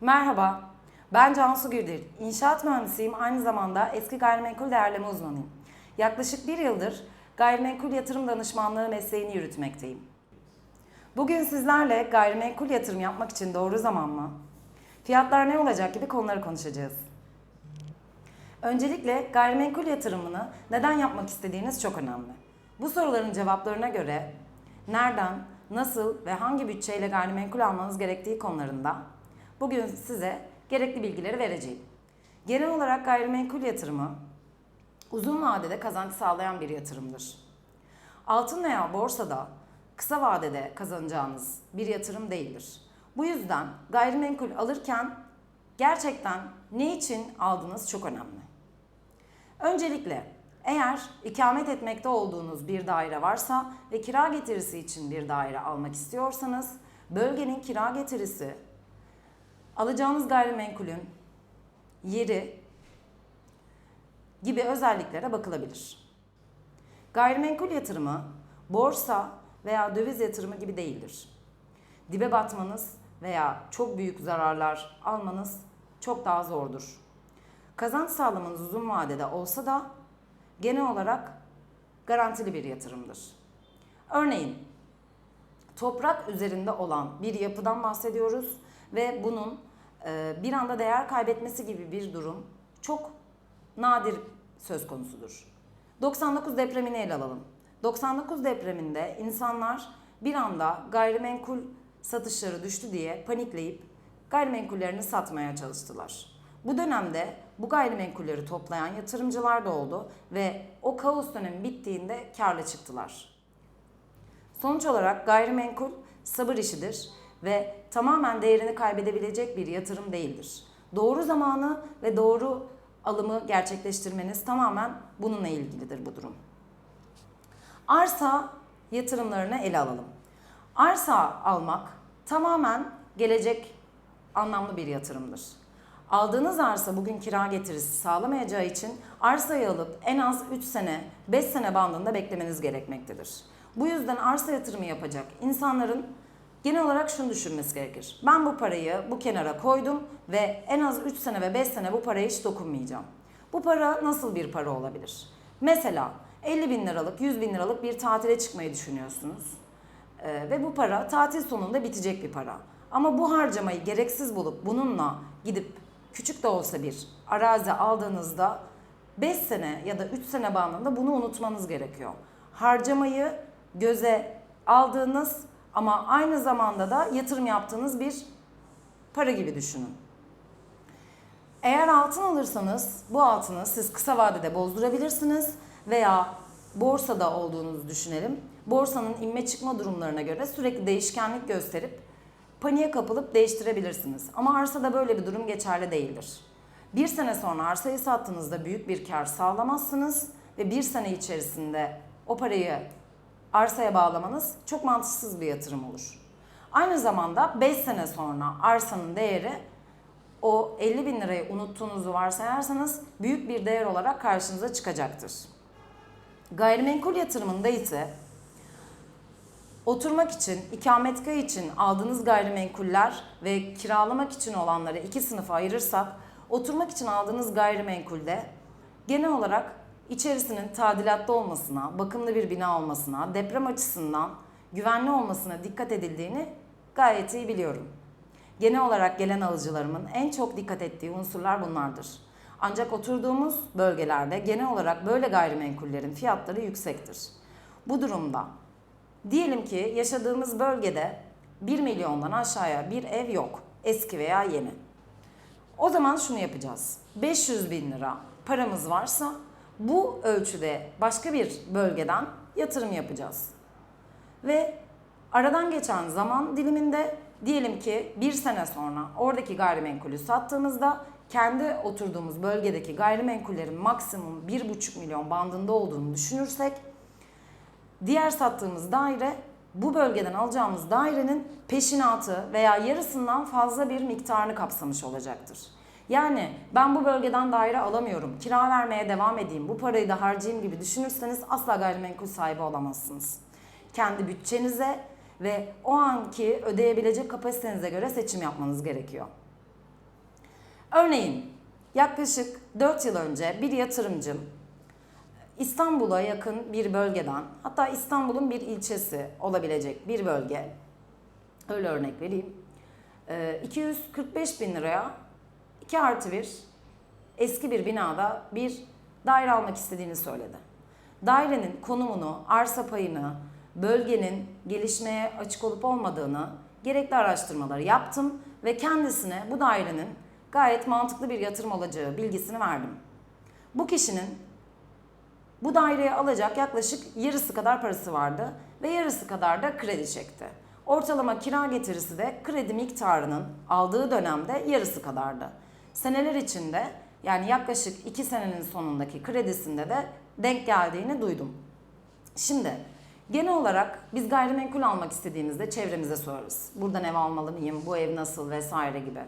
Merhaba, ben Cansu Gürdir. İnşaat mühendisiyim, aynı zamanda eski gayrimenkul değerleme uzmanıyım. Yaklaşık bir yıldır gayrimenkul yatırım danışmanlığı mesleğini yürütmekteyim. Bugün sizlerle gayrimenkul yatırım yapmak için doğru zaman mı? Fiyatlar ne olacak gibi konuları konuşacağız. Öncelikle gayrimenkul yatırımını neden yapmak istediğiniz çok önemli. Bu soruların cevaplarına göre nereden, nasıl ve hangi bütçeyle gayrimenkul almanız gerektiği konularında bugün size gerekli bilgileri vereceğim. Genel olarak gayrimenkul yatırımı uzun vadede kazanç sağlayan bir yatırımdır. Altın veya borsada kısa vadede kazanacağınız bir yatırım değildir. Bu yüzden gayrimenkul alırken gerçekten ne için aldığınız çok önemli. Öncelikle eğer ikamet etmekte olduğunuz bir daire varsa ve kira getirisi için bir daire almak istiyorsanız bölgenin kira getirisi alacağınız gayrimenkulün yeri gibi özelliklere bakılabilir. Gayrimenkul yatırımı borsa veya döviz yatırımı gibi değildir. Dibe batmanız veya çok büyük zararlar almanız çok daha zordur. Kazanç sağlamanız uzun vadede olsa da genel olarak garantili bir yatırımdır. Örneğin toprak üzerinde olan bir yapıdan bahsediyoruz ve bunun e, bir anda değer kaybetmesi gibi bir durum çok nadir söz konusudur. 99 depremini ele alalım. 99 depreminde insanlar bir anda gayrimenkul satışları düştü diye panikleyip gayrimenkullerini satmaya çalıştılar. Bu dönemde bu gayrimenkulleri toplayan yatırımcılar da oldu ve o kaos dönemi bittiğinde karlı çıktılar. Sonuç olarak gayrimenkul sabır işidir ve tamamen değerini kaybedebilecek bir yatırım değildir. Doğru zamanı ve doğru alımı gerçekleştirmeniz tamamen bununla ilgilidir bu durum. Arsa yatırımlarını ele alalım. Arsa almak tamamen gelecek anlamlı bir yatırımdır. Aldığınız arsa bugün kira getirisi sağlamayacağı için arsayı alıp en az 3 sene, 5 sene bandında beklemeniz gerekmektedir. Bu yüzden arsa yatırımı yapacak insanların genel olarak şunu düşünmesi gerekir. Ben bu parayı bu kenara koydum ve en az 3 sene ve 5 sene bu paraya hiç dokunmayacağım. Bu para nasıl bir para olabilir? Mesela 50 bin liralık, 100 bin liralık bir tatile çıkmayı düşünüyorsunuz. Ee, ve bu para tatil sonunda bitecek bir para. Ama bu harcamayı gereksiz bulup bununla gidip küçük de olsa bir arazi aldığınızda 5 sene ya da 3 sene bandında bunu unutmanız gerekiyor. Harcamayı göze aldığınız ama aynı zamanda da yatırım yaptığınız bir para gibi düşünün. Eğer altın alırsanız bu altını siz kısa vadede bozdurabilirsiniz veya borsada olduğunuzu düşünelim. Borsanın inme çıkma durumlarına göre sürekli değişkenlik gösterip paniğe kapılıp değiştirebilirsiniz. Ama arsada böyle bir durum geçerli değildir. Bir sene sonra arsayı sattığınızda büyük bir kar sağlamazsınız ve bir sene içerisinde o parayı arsaya bağlamanız çok mantıksız bir yatırım olur. Aynı zamanda 5 sene sonra arsanın değeri o 50 bin lirayı unuttuğunuzu varsayarsanız büyük bir değer olarak karşınıza çıkacaktır. Gayrimenkul yatırımında ise oturmak için, ikametgah için aldığınız gayrimenkuller ve kiralamak için olanları iki sınıfa ayırırsak, oturmak için aldığınız gayrimenkulde genel olarak içerisinin tadilatta olmasına, bakımlı bir bina olmasına, deprem açısından güvenli olmasına dikkat edildiğini gayet iyi biliyorum. Genel olarak gelen alıcılarımın en çok dikkat ettiği unsurlar bunlardır. Ancak oturduğumuz bölgelerde genel olarak böyle gayrimenkullerin fiyatları yüksektir. Bu durumda diyelim ki yaşadığımız bölgede 1 milyondan aşağıya bir ev yok. Eski veya yeni. O zaman şunu yapacağız. 500 bin lira paramız varsa bu ölçüde başka bir bölgeden yatırım yapacağız. Ve aradan geçen zaman diliminde diyelim ki bir sene sonra oradaki gayrimenkulü sattığımızda kendi oturduğumuz bölgedeki gayrimenkullerin maksimum 1,5 milyon bandında olduğunu düşünürsek diğer sattığımız daire bu bölgeden alacağımız dairenin peşinatı veya yarısından fazla bir miktarını kapsamış olacaktır. Yani ben bu bölgeden daire alamıyorum, kira vermeye devam edeyim, bu parayı da harcayayım gibi düşünürseniz asla gayrimenkul sahibi olamazsınız. Kendi bütçenize ve o anki ödeyebilecek kapasitenize göre seçim yapmanız gerekiyor. Örneğin yaklaşık 4 yıl önce bir yatırımcım İstanbul'a yakın bir bölgeden hatta İstanbul'un bir ilçesi olabilecek bir bölge öyle örnek vereyim. Ee, 245 bin liraya 2 artı 1 eski bir binada bir daire almak istediğini söyledi. Dairenin konumunu, arsa payını, bölgenin gelişmeye açık olup olmadığını gerekli araştırmaları yaptım ve kendisine bu dairenin gayet mantıklı bir yatırım olacağı bilgisini verdim. Bu kişinin bu daireyi alacak yaklaşık yarısı kadar parası vardı ve yarısı kadar da kredi çekti. Ortalama kira getirisi de kredi miktarının aldığı dönemde yarısı kadardı. Seneler içinde yani yaklaşık 2 senenin sonundaki kredisinde de denk geldiğini duydum. Şimdi genel olarak biz gayrimenkul almak istediğimizde çevremize sorarız. Buradan ev almalı mıyım, bu ev nasıl vesaire gibi.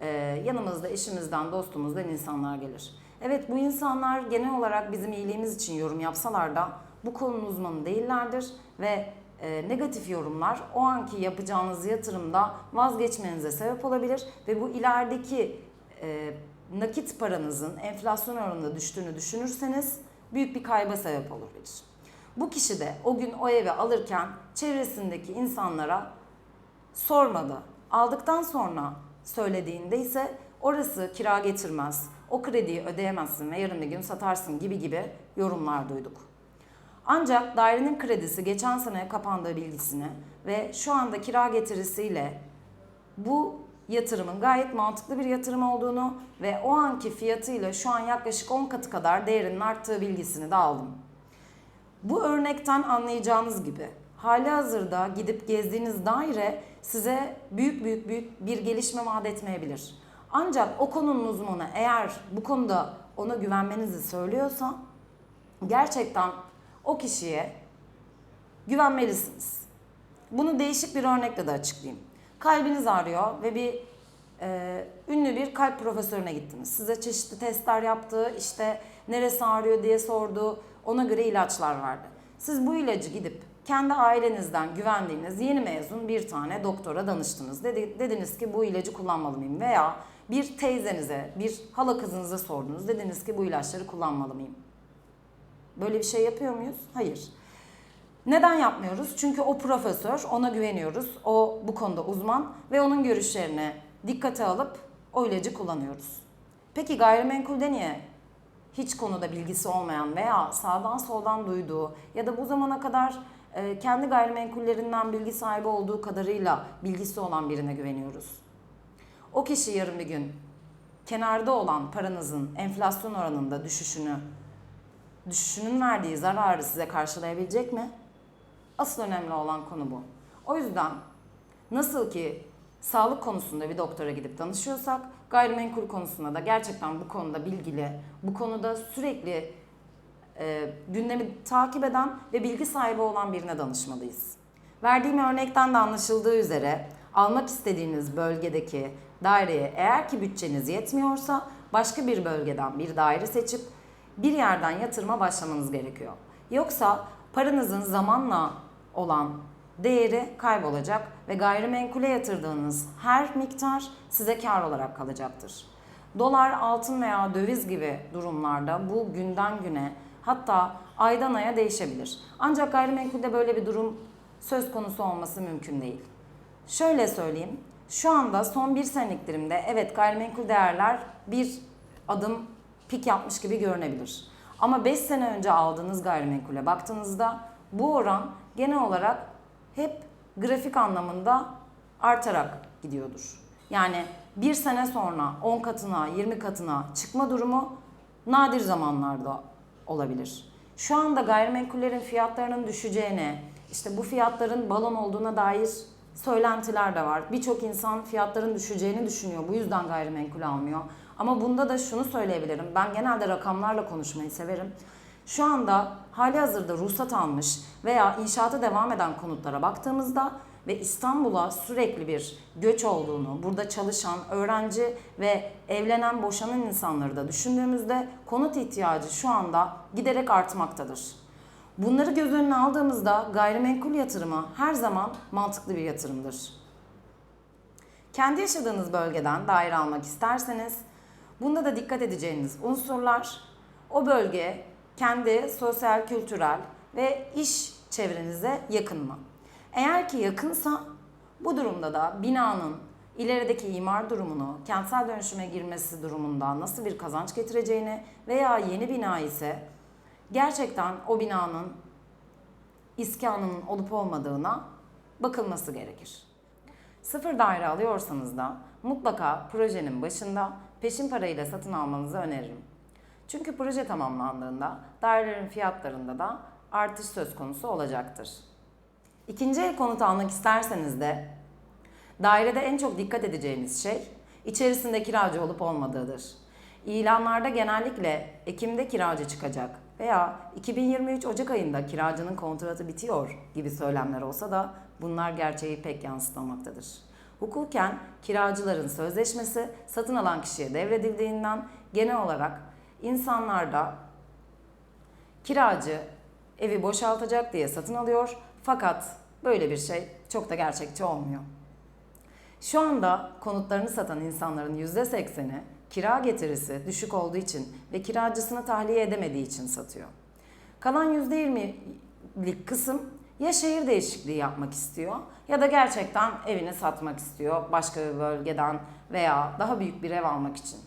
Ee, yanımızda eşimizden, dostumuzdan insanlar gelir. Evet bu insanlar genel olarak bizim iyiliğimiz için yorum yapsalar da bu konunun uzmanı değillerdir ve e, negatif yorumlar o anki yapacağınız yatırımda vazgeçmenize sebep olabilir ve bu ilerideki e, nakit paranızın enflasyon oranında düştüğünü düşünürseniz büyük bir kayba sebep olabilir. Bu kişi de o gün o evi alırken çevresindeki insanlara sormadı. Aldıktan sonra söylediğinde ise orası kira getirmez, o krediyi ödeyemezsin ve yarın bir gün satarsın gibi gibi yorumlar duyduk. Ancak dairenin kredisi geçen sene kapandığı bilgisini ve şu anda kira getirisiyle bu yatırımın gayet mantıklı bir yatırım olduğunu ve o anki fiyatıyla şu an yaklaşık 10 katı kadar değerinin arttığı bilgisini de aldım. Bu örnekten anlayacağınız gibi hali hazırda gidip gezdiğiniz daire size büyük büyük büyük bir gelişme vaat etmeyebilir. Ancak o konunun uzmanı eğer bu konuda ona güvenmenizi söylüyorsa gerçekten o kişiye güvenmelisiniz. Bunu değişik bir örnekle de açıklayayım. Kalbiniz ağrıyor ve bir e, ünlü bir kalp profesörüne gittiniz. Size çeşitli testler yaptı, işte neresi ağrıyor diye sordu, ona göre ilaçlar verdi. Siz bu ilacı gidip kendi ailenizden güvendiğiniz yeni mezun bir tane doktora danıştınız. Dedi, dediniz ki bu ilacı kullanmalı mıyım? Veya bir teyzenize, bir hala kızınıza sordunuz. Dediniz ki bu ilaçları kullanmalı mıyım? Böyle bir şey yapıyor muyuz? Hayır. Neden yapmıyoruz? Çünkü o profesör, ona güveniyoruz. O bu konuda uzman ve onun görüşlerini dikkate alıp o ilacı kullanıyoruz. Peki gayrimenkulde niye hiç konuda bilgisi olmayan veya sağdan soldan duyduğu ya da bu zamana kadar e, kendi gayrimenkullerinden bilgi sahibi olduğu kadarıyla bilgisi olan birine güveniyoruz? O kişi yarın bir gün kenarda olan paranızın enflasyon oranında düşüşünü, düşüşünün verdiği zararı size karşılayabilecek mi? Asıl önemli olan konu bu. O yüzden nasıl ki sağlık konusunda bir doktora gidip danışıyorsak gayrimenkul konusunda da gerçekten bu konuda bilgili, bu konuda sürekli e, gündemi takip eden ve bilgi sahibi olan birine danışmalıyız. Verdiğim örnekten de anlaşıldığı üzere almak istediğiniz bölgedeki daireye eğer ki bütçeniz yetmiyorsa başka bir bölgeden bir daire seçip bir yerden yatırıma başlamanız gerekiyor. Yoksa paranızın zamanla olan değeri kaybolacak ve gayrimenkule yatırdığınız her miktar size kar olarak kalacaktır. Dolar, altın veya döviz gibi durumlarda bu günden güne hatta aydan aya değişebilir. Ancak gayrimenkulde böyle bir durum söz konusu olması mümkün değil. Şöyle söyleyeyim. Şu anda son bir seneliklerimde evet gayrimenkul değerler bir adım pik yapmış gibi görünebilir. Ama 5 sene önce aldığınız gayrimenkule baktığınızda bu oran genel olarak hep grafik anlamında artarak gidiyordur. Yani bir sene sonra 10 katına, 20 katına çıkma durumu nadir zamanlarda olabilir. Şu anda gayrimenkullerin fiyatlarının düşeceğine, işte bu fiyatların balon olduğuna dair söylentiler de var. Birçok insan fiyatların düşeceğini düşünüyor. Bu yüzden gayrimenkul almıyor. Ama bunda da şunu söyleyebilirim. Ben genelde rakamlarla konuşmayı severim. Şu anda hali hazırda ruhsat almış veya inşaata devam eden konutlara baktığımızda ve İstanbul'a sürekli bir göç olduğunu, burada çalışan, öğrenci ve evlenen, boşanan insanları da düşündüğümüzde konut ihtiyacı şu anda giderek artmaktadır. Bunları göz önüne aldığımızda gayrimenkul yatırımı her zaman mantıklı bir yatırımdır. Kendi yaşadığınız bölgeden daire almak isterseniz Bunda da dikkat edeceğiniz unsurlar o bölge kendi sosyal, kültürel ve iş çevrenize yakın mı? Eğer ki yakınsa bu durumda da binanın ilerideki imar durumunu, kentsel dönüşüme girmesi durumunda nasıl bir kazanç getireceğini veya yeni bina ise gerçekten o binanın iskanının olup olmadığına bakılması gerekir. Sıfır daire alıyorsanız da mutlaka projenin başında peşin parayla satın almanızı öneririm. Çünkü proje tamamlandığında dairelerin fiyatlarında da artış söz konusu olacaktır. İkinci el konut almak isterseniz de dairede en çok dikkat edeceğiniz şey içerisinde kiracı olup olmadığıdır. İlanlarda genellikle Ekim'de kiracı çıkacak veya 2023 Ocak ayında kiracının kontratı bitiyor gibi söylemler olsa da bunlar gerçeği pek yansıtmamaktadır. Hukuken kiracıların sözleşmesi satın alan kişiye devredildiğinden genel olarak insanlarda kiracı evi boşaltacak diye satın alıyor fakat böyle bir şey çok da gerçekçi olmuyor. Şu anda konutlarını satan insanların %80'i kira getirisi düşük olduğu için ve kiracısını tahliye edemediği için satıyor. Kalan %20'lik kısım ya şehir değişikliği yapmak istiyor ya da gerçekten evini satmak istiyor başka bir bölgeden veya daha büyük bir ev almak için.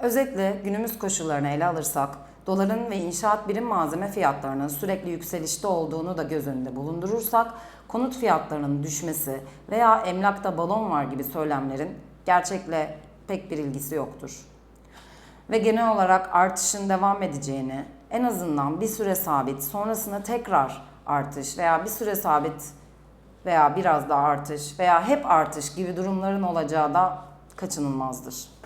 Özetle günümüz koşullarını ele alırsak doların ve inşaat birim malzeme fiyatlarının sürekli yükselişte olduğunu da göz önünde bulundurursak konut fiyatlarının düşmesi veya emlakta balon var gibi söylemlerin gerçekle pek bir ilgisi yoktur. Ve genel olarak artışın devam edeceğini, en azından bir süre sabit, sonrasında tekrar artış veya bir süre sabit veya biraz daha artış veya hep artış gibi durumların olacağı da kaçınılmazdır.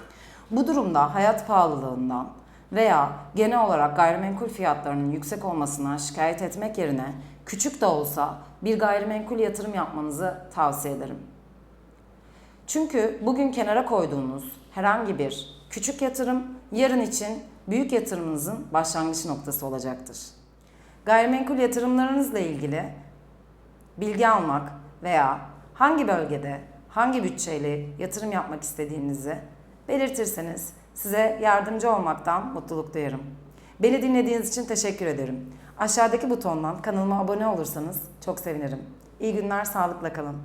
Bu durumda hayat pahalılığından veya genel olarak gayrimenkul fiyatlarının yüksek olmasına şikayet etmek yerine küçük de olsa bir gayrimenkul yatırım yapmanızı tavsiye ederim. Çünkü bugün kenara koyduğunuz herhangi bir küçük yatırım yarın için büyük yatırımınızın başlangıç noktası olacaktır. Gayrimenkul yatırımlarınızla ilgili bilgi almak veya hangi bölgede, hangi bütçeyle yatırım yapmak istediğinizi belirtirseniz size yardımcı olmaktan mutluluk duyarım. Beni dinlediğiniz için teşekkür ederim. Aşağıdaki butondan kanalıma abone olursanız çok sevinirim. İyi günler, sağlıkla kalın.